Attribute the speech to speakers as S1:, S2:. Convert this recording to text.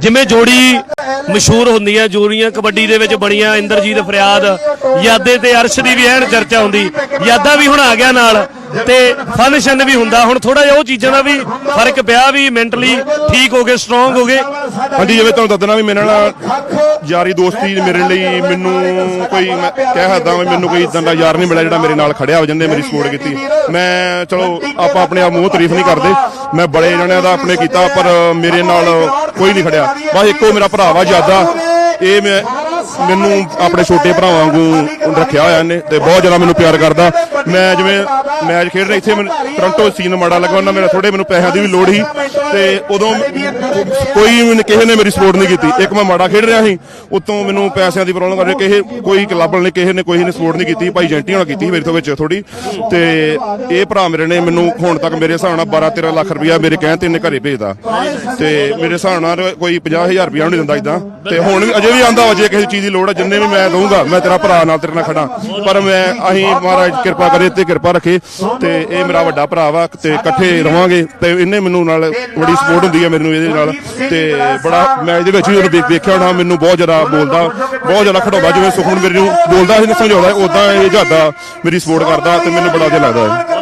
S1: ਜਿਵੇਂ ਜੋੜੀ ਮਸ਼ਹੂਰ ਹੁੰਦੀਆਂ, ਜੋੜੀਆਂ ਕਬੱਡੀ ਦੇ ਵਿੱਚ ਬਣੀਆਂ, ਇੰਦਰਜੀਤ ਫਰਿਆਦ, ਯਾਦੇ ਤੇ ਅਰਸ਼ ਦੀ ਵੀ ਐਨ ਚਰਚਾ ਹੁੰਦੀ, ਯਾਦਾ ਵੀ ਹੁਣ ਆ ਗਿਆ ਨਾਲ, ਤੇ ਫੰਕਸ਼ਨ ਵੀ ਹੁੰਦਾ, ਹੁਣ ਥੋੜਾ ਜਿਹਾ ਉਹ ਚੀਜ਼ਾਂ ਦਾ ਵੀ ਫ਼ਰਕ ਪਿਆ ਵੀ ਮੈਂਟਲੀ ਠੀਕ ਹੋ ਗਏ ਸਟਰੋਂਗ ਹੋ ਗਏ।
S2: ਹਾਂਜੀ, ਜਿਵੇਂ ਤੁਹਾਨੂੰ ਦੱਸਣਾ ਵੀ ਮੇਰੇ ਨਾਲ ਯਾਰੀ ਦੋਸਤੀ ਮੇਰੇ ਲਈ ਮੈਨੂੰ ਕੋਈ ਕਹਿ ਸਕਦਾ ਵੀ ਮੈਨੂੰ ਕੋਈ ਇਦਾਂ ਦਾ ਯਾਰ ਨਹੀਂ ਮਿਲਿਆ ਜਿਹੜਾ ਮੇਰੇ ਨਾਲ ਖੜਿਆ ਹੋ ਜਾਂਦੇ, ਮੇਰੀ ਸਪੋਰਟ ਕੀਤੀ। ਮੈਂ, ਚਲੋ, ਆਪਾਂ ਆਪਣੇ ਆਪ ਮੂੰਹ ਤਾਰੀਫ ਨਹੀਂ ਕਰਦੇ। ਮੈਂ ਬੜੇ ਜਣਿਆਂ ਦਾ ਆਪਣੇ ਕੀਤਾ, ਪਰ ਮੇਰੇ ਨਾਲ ਕੋਈ ਨਹੀਂ ਖੜਿਆ। ਬਸ ਇੱਕੋ ਮੇਰਾ ਭਰਾ ਵਾ ਜ਼ਿਆਦਾ ਇਹ ਮੈਂ ਮੈਨੂੰ ਆਪਣੇ ਛੋਟੇ ਭਰਾਵਾਂ ਵਾਂਗੂ ਰੱਖਿਆ ਹੋਇਆ ਇਹਨੇ ਤੇ ਬਹੁਤ ਜ਼ਿਆਦਾ ਮੈਨੂੰ ਪਿਆਰ ਕਰਦਾ। ਮੈਂ ਜਿਵੇਂ ਮੈਚ ਖੇਡ ਰਿਹਾ ਇੱਥੇ ਮੈਨੂੰ ਟੋਰਾਂਟੋ ਸੀਨ ਮਾੜਾ ਲੱਗਾ, ਉਹਨਾਂ ਮੇਰਾ ਥੋੜੇ ਮੈਨੂੰ ਪੈਸਿਆਂ ਦੀ ਵੀ ਲੋੜ ਸੀ ਤੇ ਉਦੋਂ ਕੋਈ ਮੈਨੂੰ ਕਿਸੇ ਨੇ ਮੇਰੀ ਸਪੋਰਟ ਨਹੀਂ ਕੀਤੀ। ਇੱਕ ਮੈਂ ਮਾੜਾ ਖੇਡ ਰਿਹਾ ਸੀ, ਉਤੋਂ ਮੈਨੂੰ ਪੈਸਿਆਂ ਦੀ ਪ੍ਰੋਬਲਮ ਕਰਕੇ ਕਿਸੇ ਕੋਈ ਕਲੱਬ ਨੇ ਕਿਸੇ ਨੇ ਕੋਈ ਨੇ ਸਪੋਰਟ ਨਹੀਂ ਕੀਤੀ, ਭਾਈ ਜੈਂਟੀ ਹੋਣਾ ਕੀਤੀ ਸੀ ਮੇਰੇ ਤੋਂ ਵਿੱਚ ਥੋੜੀ ਤੇ ਇਹ ਭਰਾ ਮੇਰੇ ਨੇ ਮੈਨੂੰ ਹੁਣ ਤੱਕ ਮੇਰੇ ਹਿਸਾਬ ਨਾਲ 12 13 ਲੱਖ ਰੁਪਇਆ ਮੇਰੇ ਕਹਿਣ ਤੇ ਇਹਨੇ ਘਰੇ ਭੇਜਦਾ ਤੇ ਮੇਰੇ ਹਿਸਾਬ ਨਾਲ ਕੋਈ 50000 ਰੁਪਇਆ ਨਹੀਂ ਦਿੰਦਾ ਇਦਾਂ ਤੇ ਹੁਣ ਵੀ ਅਜੇ ਵੀ ਆਂਦਾ ਵਾ, ਜੇ ਕਿਸੇ ਚੀਜ਼ ਦੀ ਲੋੜ ਹੈ ਜਿੰਨੇ ਵੀ ਮੈਂ ਦਊਂਗਾ ਮੈਂ ਤੇਰਾ ਭਰਾ ਨਾਲ ਤੇਰੇ ਨਾਲ ਖੜਾ। ਪਰ ਮੈਂ, ਅਸੀਂ ਮਹਾਰਾਜ ਕਿਰਪਾ ਕਰੇ ਤੇ ਕਿਰਪਾ ਰੱਖੇ ਤੇ ਇਹ ਮੇਰਾ ਵੱਡਾ ਭਰਾ ਵਾ ਤੇ ਇਕੱਠੇ ਰਵਾਂਗੇ ਤੇ ਇਹਨੇ ਮੈਨੂੰ ਨਾਲ ਬੜੀ ਸਪੋਰਟ ਹੁੰਦੀ ਹੈ ਮੈਨੂੰ ਇਹਦੇ ਨਾਲ ਤੇ ਬੜਾ, ਮੈਂ ਇਹਦੇ ਵਿੱਚ ਵੀ ਉਹਨੂੰ ਵੇਖਿਆ ਹੋਣਾ, ਮੈਨੂੰ ਬਹੁਤ ਜ਼ਿਆਦਾ ਬੋਲਦਾ, ਬਹੁਤ ਜ਼ਿਆਦਾ ਖੜਾਉਂਦਾ ਜਿਵੇਂ ਸੁਖਮਨ ਮੇਰੇ ਨੂੰ ਬੋਲਦਾ ਸੀ ਨਾ ਸਮਝਾਉਂਦਾ ਉਦਾਂ ਇਹ ਜ਼ਿਆਦਾ ਮੇਰੀ ਸਪੋਰਟ ਕਰਦਾ ਤੇ ਮੈਨੂੰ ਬੜਾ ਵਧੀਆ ਲੱਗਦਾ ਹੈ।